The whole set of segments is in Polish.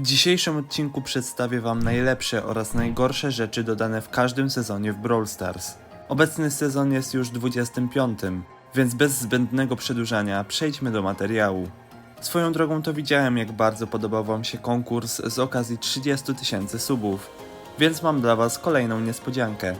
W dzisiejszym odcinku przedstawię Wam najlepsze oraz najgorsze rzeczy dodane w każdym sezonie w Brawl Stars. Obecny sezon jest już 25, więc bez zbędnego przedłużania przejdźmy do materiału. Swoją drogą to widziałem jak bardzo podobał Wam się konkurs z okazji 30 tysięcy subów, więc mam dla Was kolejną niespodziankę.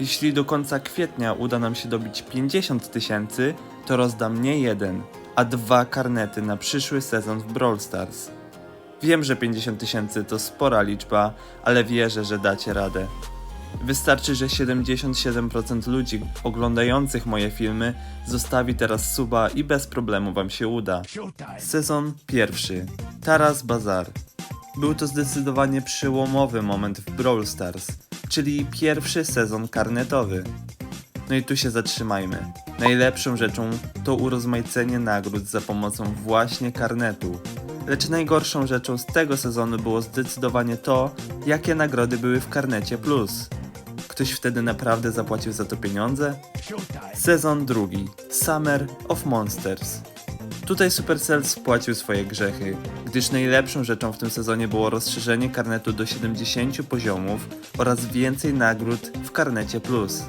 Jeśli do końca kwietnia uda nam się dobić 50 tysięcy, to rozdam nie jeden, a dwa karnety na przyszły sezon w Brawl Stars. Wiem, że 50 tysięcy to spora liczba, ale wierzę, że dacie radę. Wystarczy, że 77% ludzi oglądających moje filmy zostawi teraz suba i bez problemu wam się uda. Sezon pierwszy. Taras Bazar. Był to zdecydowanie przełomowy moment w Brawl Stars, czyli pierwszy sezon karnetowy. No i tu się zatrzymajmy. Najlepszą rzeczą to urozmaicenie nagród za pomocą właśnie karnetu. Lecz najgorszą rzeczą z tego sezonu było zdecydowanie to, jakie nagrody były w karnecie plus. Ktoś wtedy naprawdę zapłacił za to pieniądze? Sezon drugi. Summer of Monsters. Tutaj Supercell spłacił swoje grzechy, gdyż najlepszą rzeczą w tym sezonie było rozszerzenie karnetu do 70 poziomów oraz więcej nagród w karnecie plus.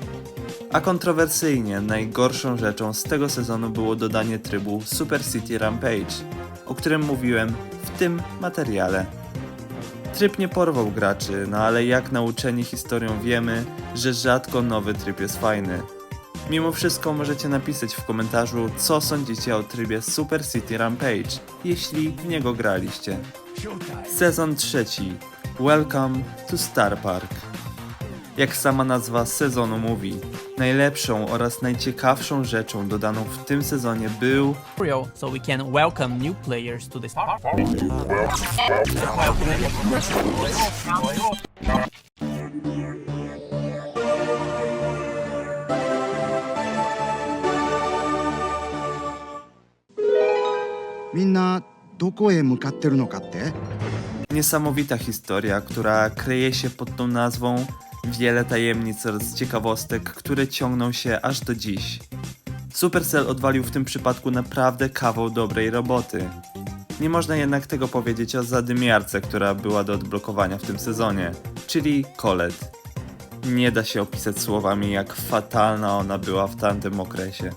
A kontrowersyjnie najgorszą rzeczą z tego sezonu było dodanie trybu Super City Rampage, o którym mówiłem w tym materiale. Tryb nie porwał graczy, no ale jak nauczeni historią wiemy, że rzadko nowy tryb jest fajny. Mimo wszystko możecie napisać w komentarzu, co sądzicie o trybie Super City Rampage, jeśli w niego graliście. Sezon trzeci. Welcome to Star Park Jak sama nazwa sezonu mówi, najlepszą oraz najciekawszą rzeczą dodaną w tym sezonie był tutorial so we can welcome new players to the Star「みんなどこへ向かってるのかって?」 Niesamowita historia, która kryje się pod tą nazwą, wiele tajemnic oraz ciekawostek, które ciągną się aż do dziś. Supercell odwalił w tym przypadku naprawdę kawał dobrej roboty. Nie można jednak tego powiedzieć o zadymiarce, która była do odblokowania w tym sezonie, czyli Colette. Nie da się opisać słowami, jak fatalna ona była w tamtym okresie.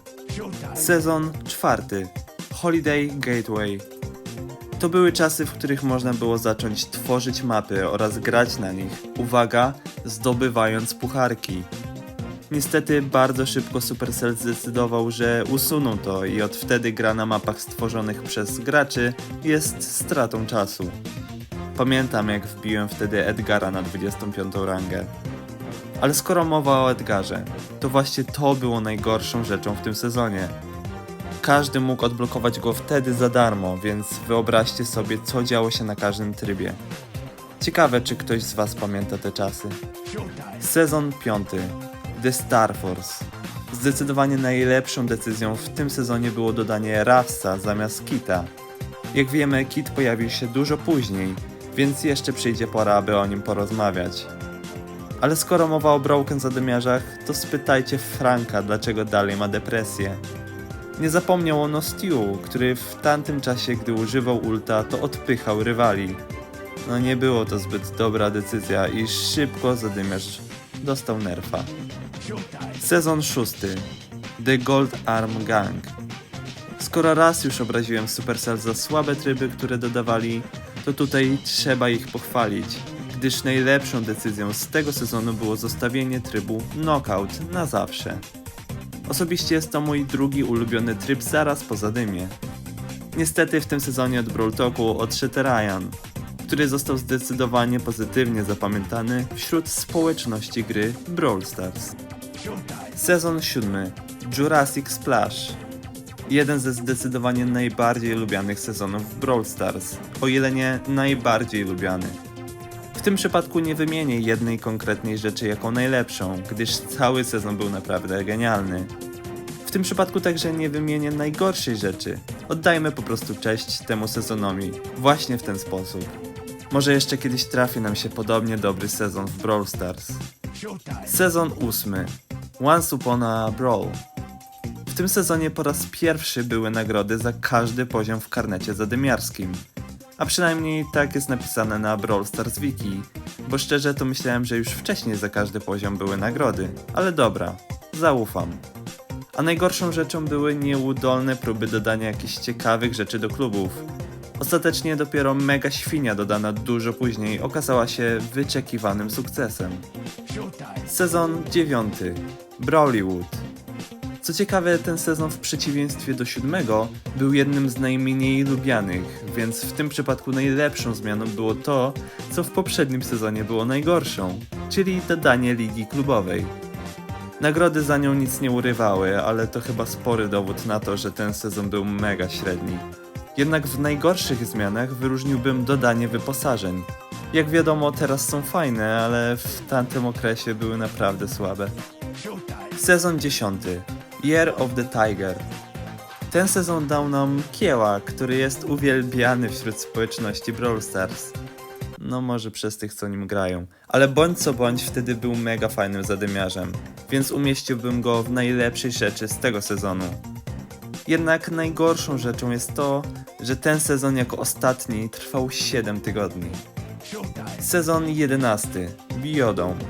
Sezon czwarty. Holiday Gateway. To były czasy, w których można było zacząć tworzyć mapy oraz grać na nich. Uwaga, zdobywając pucharki. Niestety bardzo szybko Supercell zdecydował, że usuną to i od wtedy gra na mapach stworzonych przez graczy jest stratą czasu. Pamiętam jak wbiłem wtedy Edgara na 25 rangę. Ale skoro mowa o Edgarze, to właśnie to było najgorszą rzeczą w tym sezonie. Każdy mógł odblokować go wtedy za darmo, więc wyobraźcie sobie, co działo się na każdym trybie. Ciekawe, czy ktoś z Was pamięta te czasy. Sezon 5. The Star Force. Zdecydowanie najlepszą decyzją w tym sezonie było dodanie Rafsa zamiast Kita. Jak wiemy, Kit pojawił się dużo później, więc jeszcze przyjdzie pora, aby o nim porozmawiać. Ale skoro mowa o Broken zadymiarzach, to spytajcie Franka, dlaczego dalej ma depresję. Nie zapomniał on o Stew, który w tamtym czasie, gdy używał ulta, to odpychał rywali. No nie było to zbyt dobra decyzja i szybko zadymiarz dostał nerfa. Sezon szósty. The Gold Arm Gang. Skoro raz już obraziłem Supercell za słabe tryby, które dodawali, to tutaj trzeba ich pochwalić, gdyż najlepszą decyzją z tego sezonu było zostawienie trybu Knockout na zawsze. Osobiście jest to mój drugi ulubiony tryb zaraz po zadymie. Niestety w tym sezonie od Brawl Talku odszedł Ryan, który został zdecydowanie pozytywnie zapamiętany wśród społeczności gry Brawl Stars. Sezon 7. Jurassic Splash. Jeden ze zdecydowanie najbardziej lubianych sezonów w Brawl Stars, o ile nie najbardziej lubiany. Tym przypadku nie wymienię jednej konkretnej rzeczy jako najlepszą, gdyż cały sezon był naprawdę genialny. W tym przypadku także nie wymienię najgorszej rzeczy. Oddajmy po prostu cześć temu sezonowi, właśnie w ten sposób. Może jeszcze kiedyś trafi nam się podobnie dobry sezon w Brawl Stars. Sezon 8. Once Upon a Brawl. W tym sezonie po raz pierwszy były nagrody za każdy poziom w karnecie zadymiarskim. A przynajmniej tak jest napisane na Brawl Stars Wiki, bo szczerze to myślałem, że już wcześniej za każdy poziom były nagrody, ale dobra, zaufam. A najgorszą rzeczą były nieudolne próby dodania jakichś ciekawych rzeczy do klubów. Ostatecznie dopiero Mega Świnia dodana dużo później okazała się wyczekiwanym sukcesem. Sezon 9. Brawlywood. Co ciekawe, ten sezon w przeciwieństwie do siódmego był jednym z najmniej lubianych, więc w tym przypadku najlepszą zmianą było to, co w poprzednim sezonie było najgorszą, czyli dodanie ligi klubowej. Nagrody za nią nic nie urywały, ale to chyba spory dowód na to, że ten sezon był mega średni. Jednak w najgorszych zmianach wyróżniłbym dodanie wyposażeń. Jak wiadomo, teraz są fajne, ale w tamtym okresie były naprawdę słabe. Sezon 10. Year of the Tiger. Ten sezon dał nam Kieła, który jest uwielbiany wśród społeczności Brawl Stars. No może przez tych, co nim grają. Ale bądź co bądź, wtedy był mega fajnym zadymiarzem, więc umieściłbym go w najlepszej rzeczy z tego sezonu. Jednak najgorszą rzeczą jest to, że ten sezon jako ostatni trwał 7 tygodni. Sezon 11. Biodome.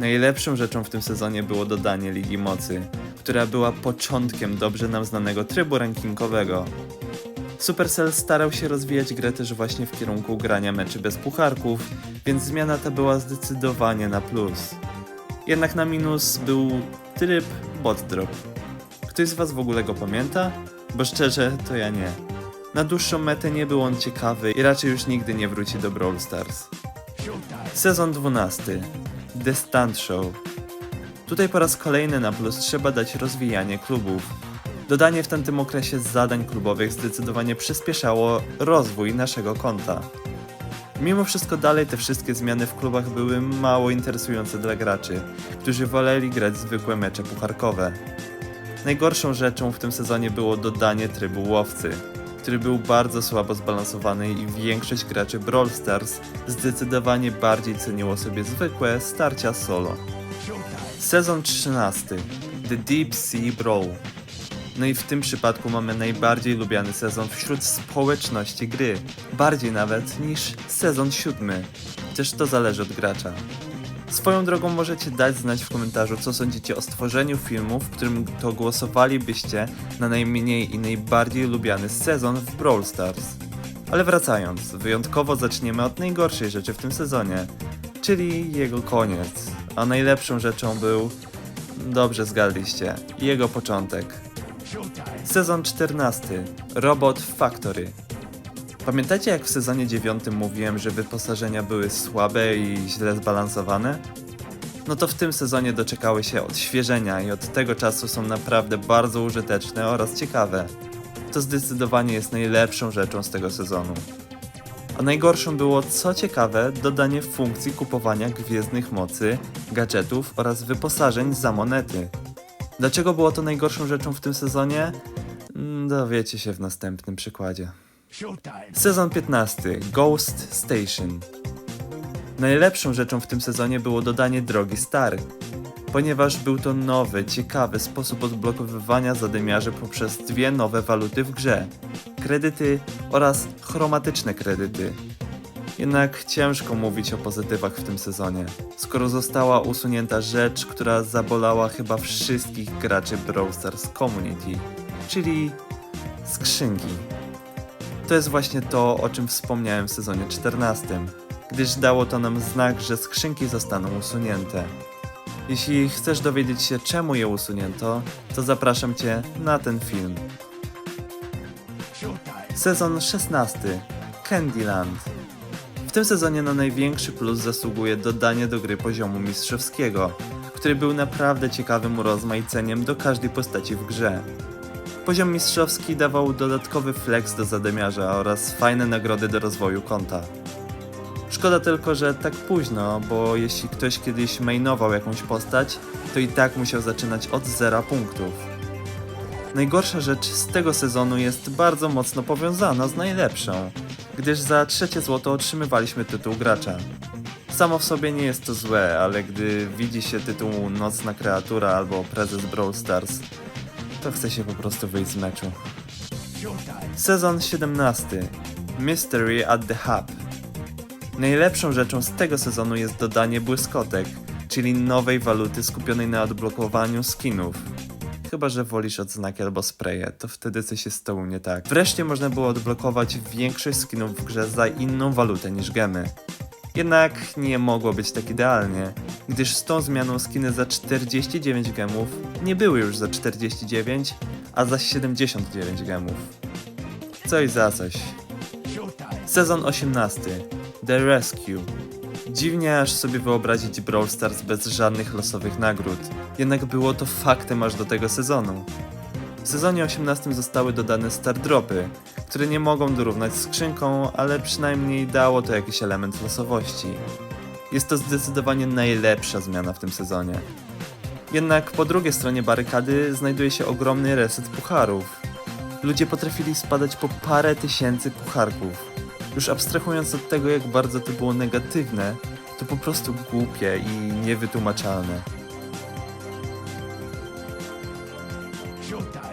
Najlepszą rzeczą w tym sezonie było dodanie Ligi Mocy, która była początkiem dobrze nam znanego trybu rankingowego. Supercell starał się rozwijać grę też właśnie w kierunku grania meczy bez pucharków, więc zmiana ta była zdecydowanie na plus. Jednak na minus był tryb bot drop. Ktoś z was w ogóle go pamięta? Bo szczerze, to ja nie. Na dłuższą metę nie był on ciekawy i raczej już nigdy nie wróci do Brawl Stars. Sezon 12. The Stunt Show. Tutaj po raz kolejny na plus trzeba dać rozwijanie klubów. Dodanie w tamtym okresie zadań klubowych zdecydowanie przyspieszało rozwój naszego konta. Mimo wszystko dalej te wszystkie zmiany w klubach były mało interesujące dla graczy, którzy woleli grać zwykłe mecze pucharkowe. Najgorszą rzeczą w tym sezonie było dodanie trybu łowcy, który był bardzo słabo zbalansowany i większość graczy Brawl Stars zdecydowanie bardziej ceniło sobie zwykłe starcia solo. Sezon 13. The Deep Sea Brawl. No i w tym przypadku mamy najbardziej lubiany sezon wśród społeczności gry. Bardziej nawet niż sezon 7. Chociaż to zależy od gracza. Swoją drogą możecie dać znać w komentarzu, co sądzicie o stworzeniu filmu, w którym to głosowalibyście na najmniej i najbardziej lubiany sezon w Brawl Stars. Ale wracając, wyjątkowo zaczniemy od najgorszej rzeczy w tym sezonie, czyli jego koniec. A najlepszą rzeczą był, dobrze zgadliście, jego początek. Sezon 14. Robot Factory. Pamiętacie jak w sezonie 9 mówiłem, że wyposażenia były słabe i źle zbalansowane? No to w tym sezonie doczekały się odświeżenia i od tego czasu są naprawdę bardzo użyteczne oraz ciekawe. To zdecydowanie jest najlepszą rzeczą z tego sezonu. A najgorszą było, co ciekawe, dodanie funkcji kupowania gwiezdnych mocy, gadżetów oraz wyposażeń za monety. Dlaczego było to najgorszą rzeczą w tym sezonie? Mm, Dowiecie się w następnym przykładzie. Sezon 15. Ghost Station. Najlepszą rzeczą w tym sezonie było dodanie drogi Star, ponieważ był to nowy, ciekawy sposób odblokowywania zadymiarzy poprzez dwie nowe waluty w grze: kredyty oraz chromatyczne kredyty. Jednak ciężko mówić o pozytywach w tym sezonie, skoro została usunięta rzecz, która zabolała chyba wszystkich graczy Brawl Stars Community, czyli skrzynki. To jest właśnie to, o czym wspomniałem w sezonie 14, gdyż dało to nam znak, że skrzynki zostaną usunięte. Jeśli chcesz dowiedzieć się, czemu je usunięto, to zapraszam Cię na ten film. Sezon 16. Candyland. W tym sezonie na największy plus zasługuje dodanie do gry poziomu mistrzowskiego, który był naprawdę ciekawym urozmaiceniem do każdej postaci w grze. Poziom mistrzowski dawał dodatkowy flex do zadymiarza oraz fajne nagrody do rozwoju konta. Szkoda tylko, że tak późno, bo jeśli ktoś kiedyś mainował jakąś postać, to i tak musiał zaczynać od zera punktów. Najgorsza rzecz z tego sezonu jest bardzo mocno powiązana z najlepszą, gdyż za trzecie złoto otrzymywaliśmy tytuł gracza. Samo w sobie nie jest to złe, ale gdy widzi się tytuł Nocna Kreatura albo Prezes Brawl Stars, to chce się po prostu wyjść z meczu. Sezon 17. Mystery at the Hub. Najlepszą rzeczą z tego sezonu jest dodanie błyskotek, czyli nowej waluty skupionej na odblokowaniu skinów. Chyba, że wolisz odznaki albo spreje, to wtedy coś jest z tobą nie tak. Wreszcie można było odblokować większość skinów w grze za inną walutę niż gemy. Jednak nie mogło być tak idealnie, gdyż z tą zmianą skiny za 49 gemów nie były już za 49, a za 79 gemów. Coś za coś. Sezon 18. The Rescue. Dziwnie aż sobie wyobrazić Brawl Stars bez żadnych losowych nagród. Jednak było to faktem aż do tego sezonu. W sezonie 18 zostały dodane Star Dropy, które nie mogą dorównać skrzynką, ale przynajmniej dało to jakiś element losowości. Jest to zdecydowanie najlepsza zmiana w tym sezonie. Jednak po drugiej stronie barykady znajduje się ogromny reset pucharów. Ludzie potrafili spadać po parę tysięcy pucharków. Już abstrahując od tego, jak bardzo to było negatywne, to po prostu głupie i niewytłumaczalne.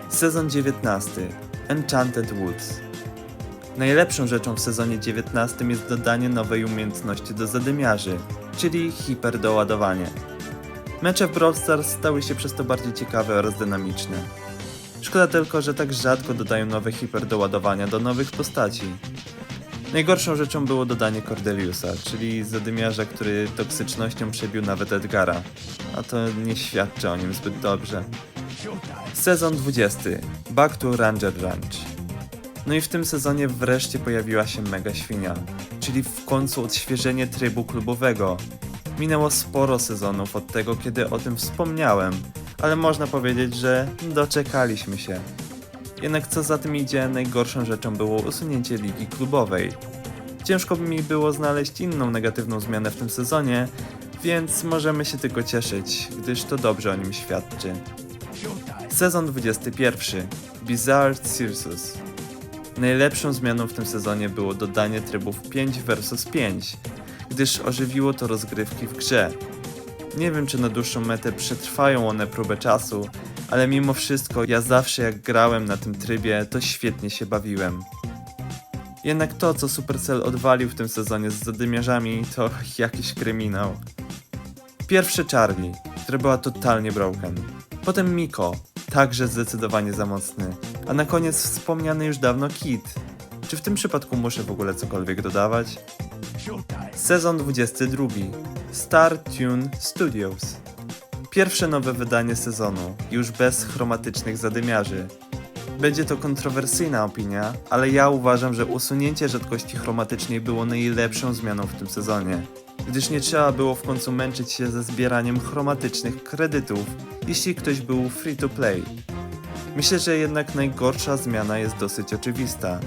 Sezon 19. Enchanted Woods. Najlepszą rzeczą w sezonie 19 jest dodanie nowej umiejętności do zadymiarzy, czyli hiperdoładowanie. Mecze w Brawl Stars stały się przez to bardziej ciekawe oraz dynamiczne. Szkoda tylko, że tak rzadko dodają nowe hiperdoładowania do nowych postaci. Najgorszą rzeczą było dodanie Cordeliusa, czyli zadymiarza, który toksycznością przebił nawet Edgara, a to nie świadczy o nim zbyt dobrze. Sezon 20. Back to Ranger Ranch. No i w tym sezonie wreszcie pojawiła się Mega Świnia, czyli w końcu odświeżenie trybu klubowego. Minęło sporo sezonów od tego, kiedy o tym wspomniałem, ale można powiedzieć, że doczekaliśmy się. Jednak co za tym idzie, najgorszą rzeczą było usunięcie ligi klubowej. Ciężko by mi było znaleźć inną negatywną zmianę w tym sezonie, więc możemy się tylko cieszyć, gdyż to dobrze o nim świadczy. Sezon 21. Bizarre Circus. Najlepszą zmianą w tym sezonie było dodanie trybów 5 vs 5, gdyż ożywiło to rozgrywki w grze. Nie wiem, czy na dłuższą metę przetrwają one próbę czasu, ale mimo wszystko ja zawsze jak grałem na tym trybie, to świetnie się bawiłem. Jednak to, co Supercell odwalił w tym sezonie z zadymiarzami, to jakiś kryminał. Pierwszy Charlie, która była totalnie broken. Potem Miko, także zdecydowanie za mocny. A na koniec wspomniany już dawno Kid. Czy w tym przypadku muszę w ogóle cokolwiek dodawać? Sezon 22. Star Tune Studios. Pierwsze nowe wydanie sezonu, już bez chromatycznych zadymiarzy. Będzie to kontrowersyjna opinia, ale ja uważam, że usunięcie rzadkości chromatycznej było najlepszą zmianą w tym sezonie, gdyż nie trzeba było w końcu męczyć się ze zbieraniem chromatycznych kredytów, jeśli ktoś był free to play. Myślę, że jednak najgorsza zmiana jest dosyć oczywista,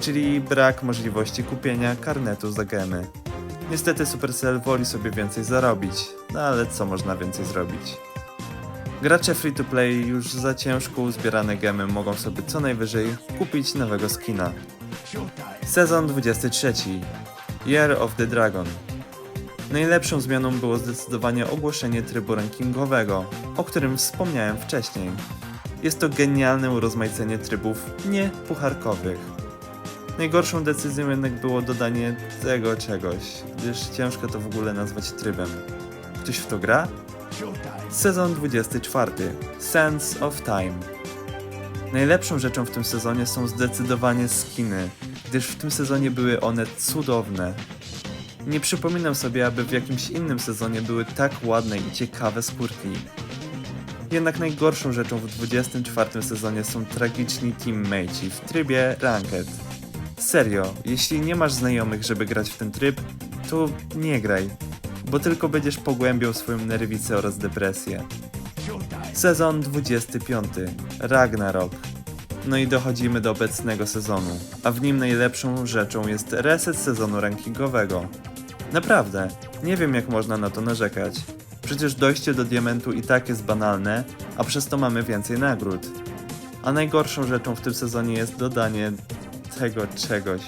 czyli brak możliwości kupienia karnetu za gemy. Niestety Supercell woli sobie więcej zarobić, no ale co można więcej zrobić? Gracze free to play już za ciężko uzbierane gemy mogą sobie co najwyżej kupić nowego skina. Sezon 23. Year of the Dragon. Najlepszą zmianą było zdecydowanie ogłoszenie trybu rankingowego, o którym wspomniałem wcześniej. Jest to genialne urozmaicenie trybów niepucharkowych. Najgorszą decyzją jednak było dodanie tego czegoś, gdyż ciężko to w ogóle nazwać trybem. Ktoś w to gra? Sezon 24. Sense of Time. Najlepszą rzeczą w tym sezonie są zdecydowanie skiny, gdyż w tym sezonie były one cudowne. Nie przypominam sobie, aby w jakimś innym sezonie były tak ładne i ciekawe skórki. Jednak najgorszą rzeczą w 24 sezonie są tragiczni teammateci w trybie Ranked. Serio, jeśli nie masz znajomych, żeby grać w ten tryb, to nie graj, bo tylko będziesz pogłębiał swoją nerwicę oraz depresję. Sezon 25. Ragnarok. No i dochodzimy do obecnego sezonu, a w nim najlepszą rzeczą jest reset sezonu rankingowego. Naprawdę, nie wiem jak można na to narzekać. Przecież dojście do diamentu i tak jest banalne, a przez to mamy więcej nagród. A najgorszą rzeczą w tym sezonie jest dodanie tego czegoś.